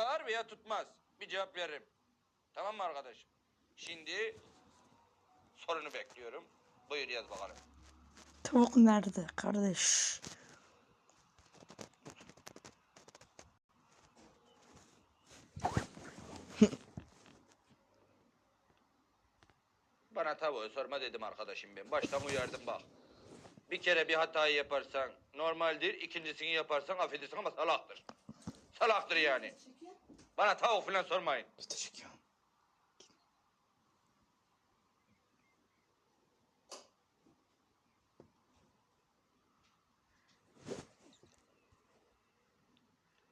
tutar veya tutmaz. Bir cevap veririm. Tamam mı arkadaşım? Şimdi sorunu bekliyorum. Buyur yaz bakalım. Tavuk nerede kardeş? Bana tavuğu sorma dedim arkadaşım ben. Baştan uyardım bak. Bir kere bir hatayı yaparsan normaldir. ikincisini yaparsan affedersin ama salaktır. Salaktır yani. Bana tavuk falan sormayın. Teşekkür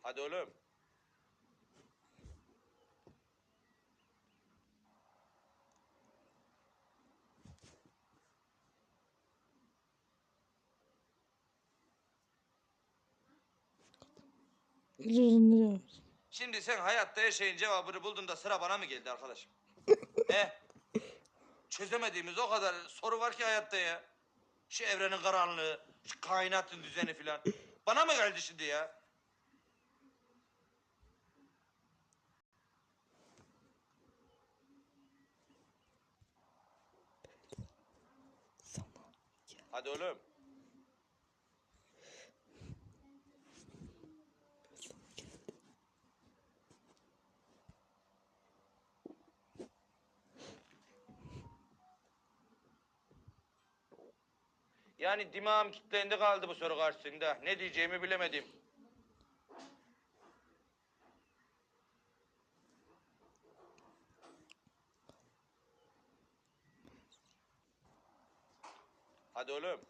Hadi oğlum. Nereye? Şimdi sen hayatta her şeyin cevabını buldun da sıra bana mı geldi arkadaşım? He? Çözemediğimiz o kadar soru var ki hayatta ya. Şu evrenin karanlığı, şu kainatın düzeni filan. Bana mı geldi şimdi ya? Hadi oğlum. Yani dimağım kilitlendi kaldı bu soru karşısında. Ne diyeceğimi bilemedim. Hadi oğlum.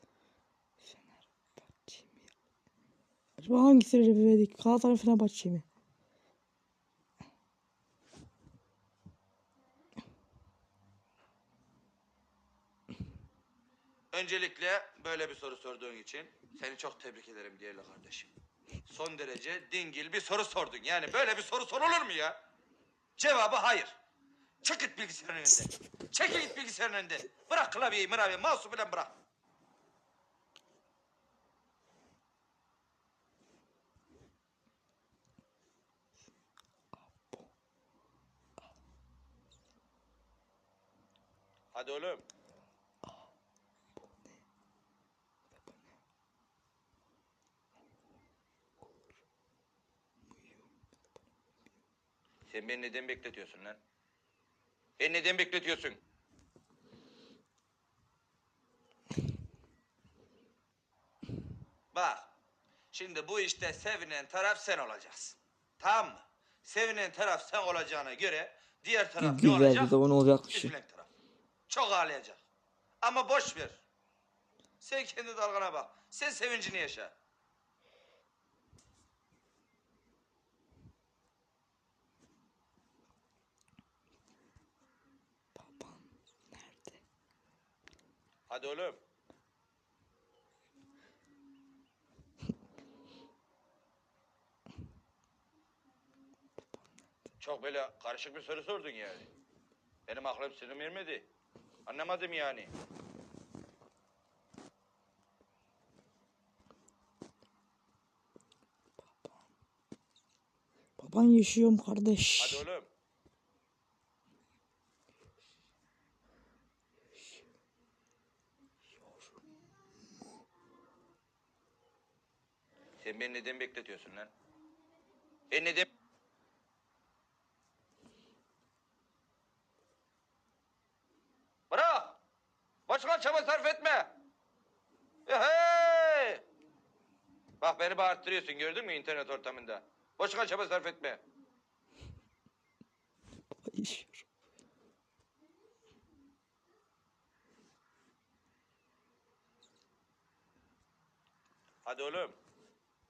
Acaba hangisi verdik? Galatasaray Fenerbahçe mi? Öncelikle böyle bir soru sorduğun için seni çok tebrik ederim değerli kardeşim. Son derece dingil bir soru sordun. Yani böyle bir soru sorulur mu ya? Cevabı hayır. Çık git bilgisayarın önünde. Çekil git bilgisayarın önünde. Bırak klavyeyi, mıravyeyi, mouse'u falan bırak. Hadi oğlum. Sen beni neden bekletiyorsun lan? Beni neden bekletiyorsun? Bak, şimdi bu işte sevinen taraf sen olacaksın. Tamam mı? Sevinen taraf sen olacağına göre diğer taraf ne Güzel olacak? bir zaman olacakmış. Üzülen taraf. Çok ağlayacak. Ama boş ver. Sen kendi dalgana bak. Sen sevincini yaşa. Hadi oğlum. Çok böyle karışık bir soru sordun yani. Benim aklım sınırım ermedi. Anlamadım yani. Baban yaşıyor mu kardeş? Hadi oğlum. Sen beni neden bekletiyorsun lan? Ben neden... Bırak! Başka çaba sarf etme! Hey! Bak beni bağırttırıyorsun gördün mü internet ortamında? Boşuna çaba sarf etme. Yaşıyor. Hadi oğlum.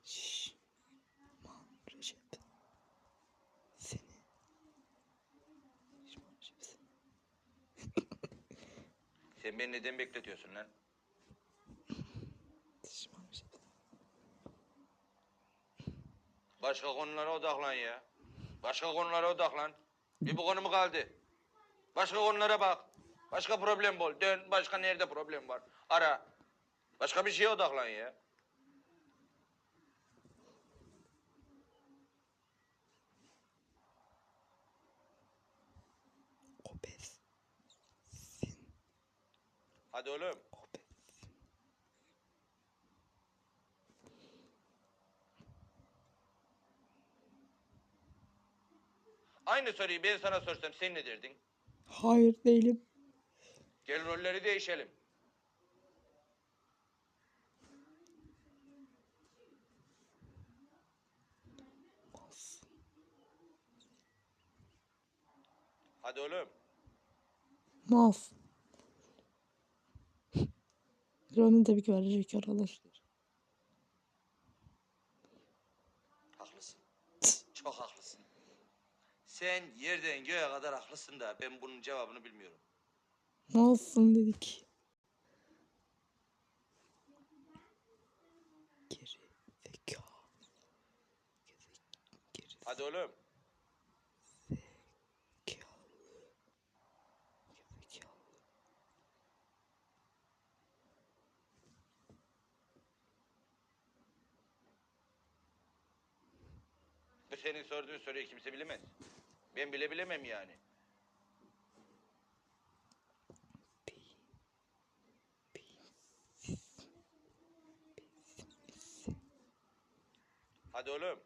Şşş. Aman seni. Sen beni neden bekletiyorsun lan? Başka konulara odaklan ya. Başka konulara odaklan. Bir bu konu mu kaldı? Başka konulara bak. Başka problem bul. Dön başka nerede problem var. Ara. Başka bir şeye odaklan ya. Hadi oğlum. Aynı soruyu ben sana sorsam sen ne derdin? Hayır değilim. Gel rolleri değişelim. Hadi oğlum. Mas. Rön'ün tabii ki verecek arkadaşlar. Haklısın. Çok haklısın. Sen yerden göğe kadar haklısın da ben bunun cevabını bilmiyorum. Nasılsın dedik. Geri zeka. Geri Hadi oğlum. senin sorduğun soruyu kimse bilemez. Ben bile bilemem yani. Hadi oğlum.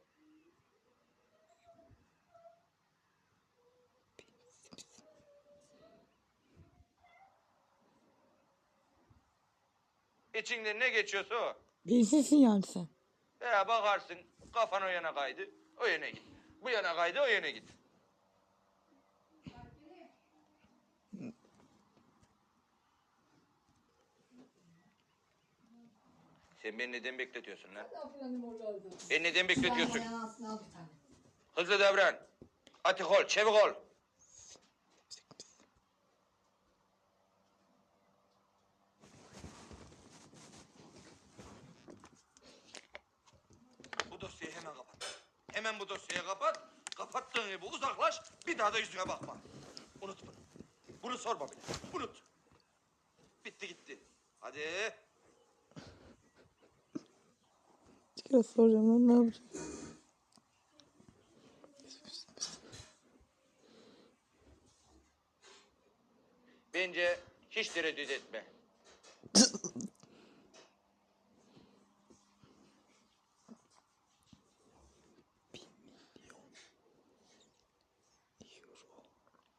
İçinden ne geçiyorsa o. Beyinsizsin yani sen. Ya bakarsın kafan o yana kaydı, o yana git. Bu yana kaydı, o yana git. Sen beni neden bekletiyorsun lan? Beni neden bekletiyorsun? Hızlı davran. Atik ol, çevik ol. Bu dosyayı hemen kapat. Hemen bu dosyayı kapat. Kapattığın gibi uzaklaş. Bir daha da yüzüne bakma. Unut bunu. Bunu sorma bile. Unut. Bitti gitti. Hadi. Bir kere soracağım lan ne yapacağım? Bence hiç tereddüt etme.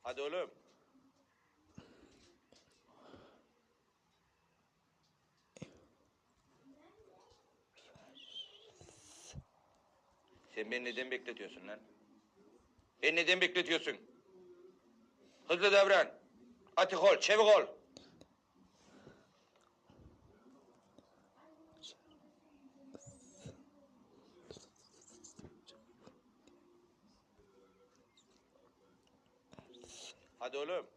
Hadi oğlum. Sen beni neden bekletiyorsun lan? Beni neden bekletiyorsun? Hızlı davran. Atik ol, çevik ol. Hadi oğlum.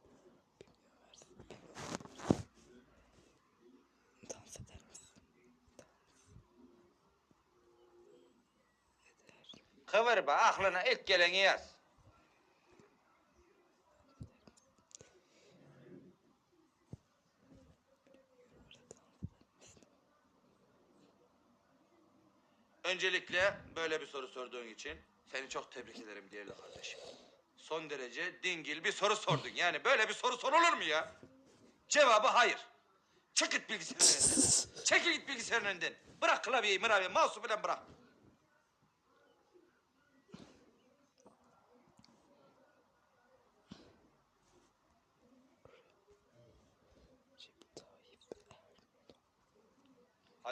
Kıvırma aklına ilk geleni yaz. Öncelikle böyle bir soru sorduğun için seni çok tebrik ederim değerli kardeşim. Son derece dingil bir soru sordun. Yani böyle bir soru sorulur mu ya? Cevabı hayır. Çık git bilgisayarın önünden. Çekil git bilgisayarın önünden. Bırak klavyeyi, mıravyeyi, mouse'u falan bırak.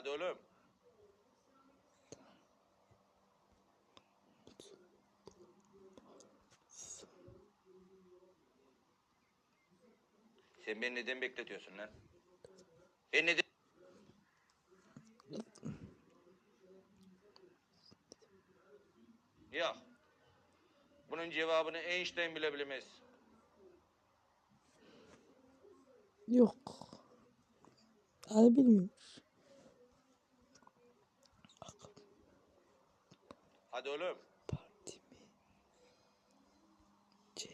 Hadi oğlum. Sen beni neden bekletiyorsun lan? Beni neden... Yok. Bunun cevabını Einstein bile bilemez. Yok. Hadi bilmiyorum. Hadi oğlum. Partimi CHP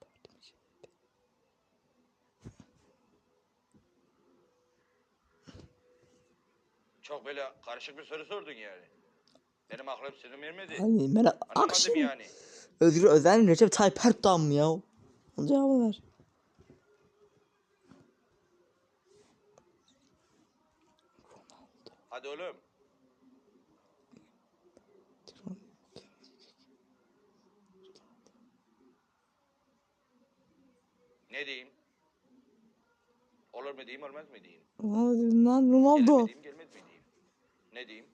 Partimi CHP Çok böyle karışık bir soru sordun yani. Benim aklım sınır vermedi. Hani ben akşam yani. Özgür Özel Recep Tayyip Erdoğan mı ya? Onun cevabı ver. Hadi oğlum. Ne diyeyim? Olur mu diyeyim, olmaz mı diyeyim? Lan lan Ronaldo. diyeyim, gelmez mi diyeyim? Ne diyeyim?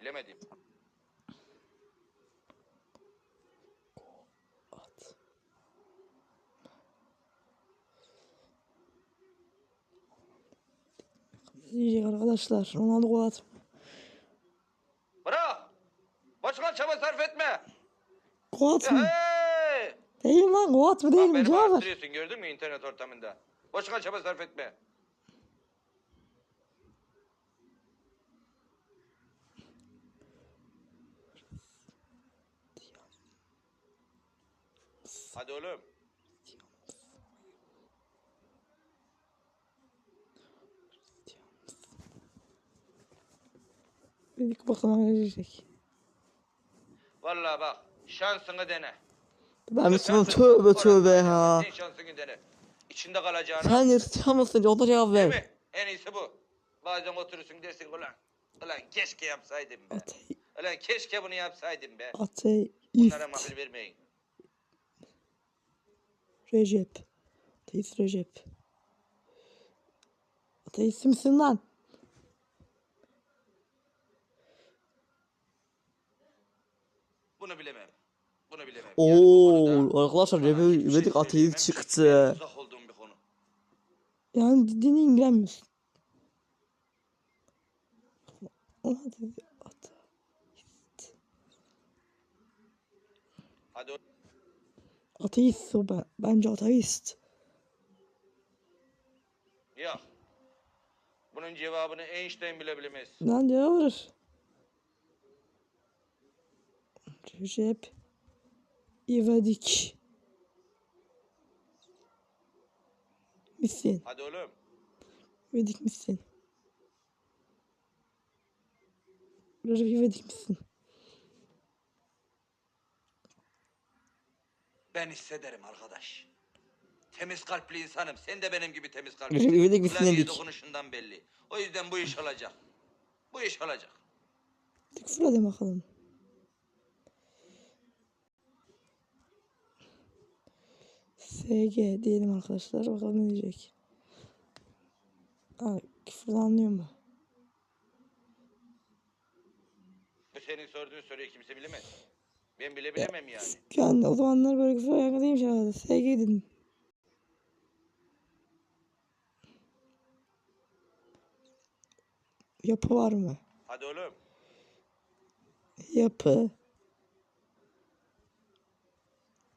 Bilemedim. Diyecek arkadaşlar. Ronaldo gol at. Bırak! Başka çaba sarf etme! Gol at mı? Hey! Değil lan gol at mı değil mi? beni Cevap ver. gördün mü internet ortamında? Boşuna çaba sarf etme. Hadi oğlum. Dedik bakalım ne diyecek. Vallahi bak şansını dene. Ben Müslümanım tövbe tövbe ya. Sen şansını dene. İçinde kalacağını. Sen Hristiyan mısın? O da cevap Değil ver. mi? En iyisi bu. Bazen oturursun dersin ulan. Ulan keşke yapsaydım be. Atey, Ulan keşke bunu yapsaydım be. ateist, Bunlara mahsul vermeyin. Recep. Ateist Recep. Ateist misin lan? Bunu bilemem. Bunu bilemem. Yani bu konuda Oo arkadaşlar hiçbir şey söyleyemem. ateist çıktı. Yani dini ilgilenmiyorsun. Ona dedi ateist. Hadi Ateist o ben. Bence ateist. Yok. Bunun cevabını Einstein bile bilemez. Lan cevap verir. Recep İvedik. Misin? Hadi oğlum. İvedik misin? Recep İvedik misin? Ben hissederim arkadaş. Temiz kalpli insanım. Sen de benim gibi temiz Recep kalplisin. İvedik misin dedik. dokunuşundan belli. O yüzden bu iş olacak. Bu iş olacak. Tek sıra bakalım. SG diyelim arkadaşlar. Bakalım ne diyecek. Aa, küfürden anlıyor mu? Bu senin sorduğun soruyu kimse bilemez. Ben bile bilemem yani. Yani o zamanlar böyle küfür ayakta değilmiş herhalde. SG dedim. Yapı var mı? Hadi oğlum. Yapı.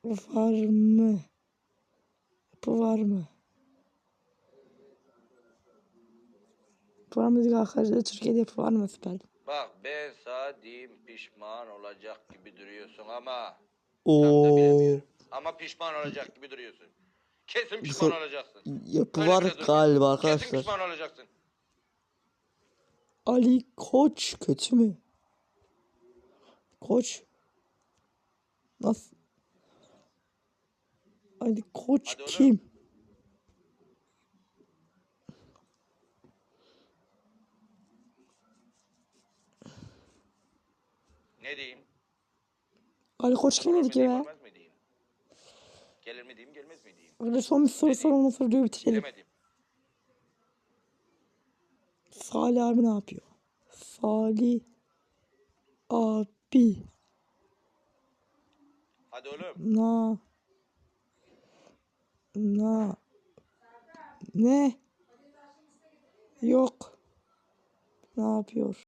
Var mı? Yapı var mı? Var mı dedik arkadaşlar? Türkiye'de yapı var mı süper? Bak ben sana diyeyim pişman olacak gibi duruyorsun ama tam da Oo. bilemiyorum. Ama pişman olacak gibi duruyorsun. Kesin pişman sor- olacaksın. Yapı Öyle var bile dur. galiba Kesin arkadaşlar. pişman olacaksın. Ali Koç kötü mü? Koç nasıl? Ali Koç Hadi kim? Ne diyeyim? Ali Koç kim olmaz mı diyeyim? Gelir mi diyeyim, gelmez mi diyeyim? Öyle son bir soru sor ondan sonra diyor bitirelim. Bilemedim. Salih abi ne yapıyor? Salih abi Hadi oğlum. na na ne? Yok. Ne yapıyor?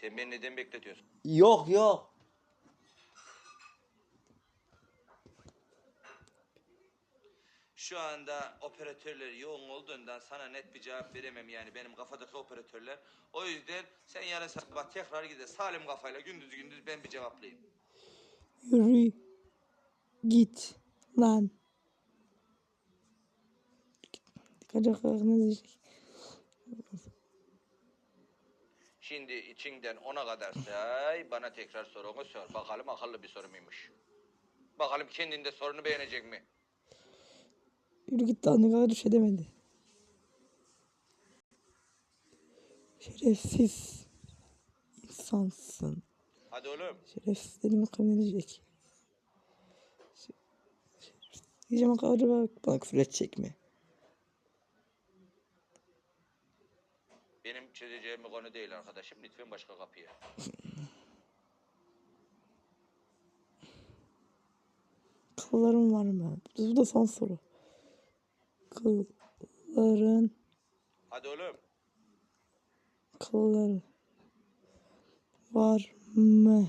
Sen beni neden bekletiyorsun? Yok yok. Şu anda operatörler yoğun olduğundan sana net bir cevap veremem yani benim kafadaki operatörler. O yüzden sen yarın sabah tekrar gide salim kafayla gündüz gündüz ben bir cevaplayayım. Yürü. Git. Lan. Dikkat ne diyecek? Şimdi içinden ona kadar say bana tekrar sorunu sor. Bakalım akıllı bir soru muymuş. Bakalım kendinde sorunu beğenecek mi? Yürü git lan ne kadar düş edemedi. Şerefsiz insansın. Hadi oğlum. Şerefsiz elimi kabul edecek. Şe- şerefsiz. Diyeceğim acaba bana küfür edecek mi? Çözeceğim bir konu değil arkadaşım. Lütfen başka kapıya. Kılların var mı? Bu da son soru. Kılların, Hadi oğlum. kılların var mı?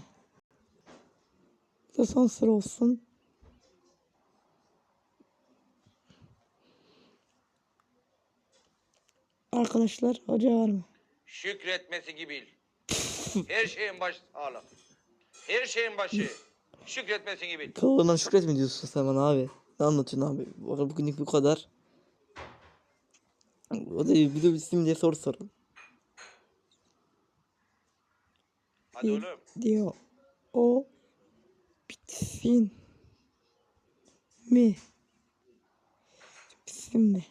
Bu da son soru olsun. Arkadaşlar hoca var mı? Şükretmesi bil. Her şeyin başı sağlık. Her şeyin başı. Şükretmesini bil. Kıllarından şükret mi diyorsun sen bana abi? Ne anlatıyorsun abi? Bu- Bugünlük bu kadar. O da video bitsin diye soru sorun. Hadi oğlum. Diyor. O bitsin mi? Bitsin mi?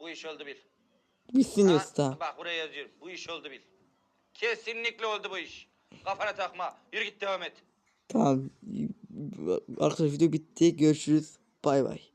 Bu iş oldu bil. Bitsin Ha, tamam. Bak buraya yazıyorum. Bu iş oldu bil. Kesinlikle oldu bu iş. Kafana takma. Yürü git devam et. Tamam. Arkadaşlar video bitti. Görüşürüz. Bay bay.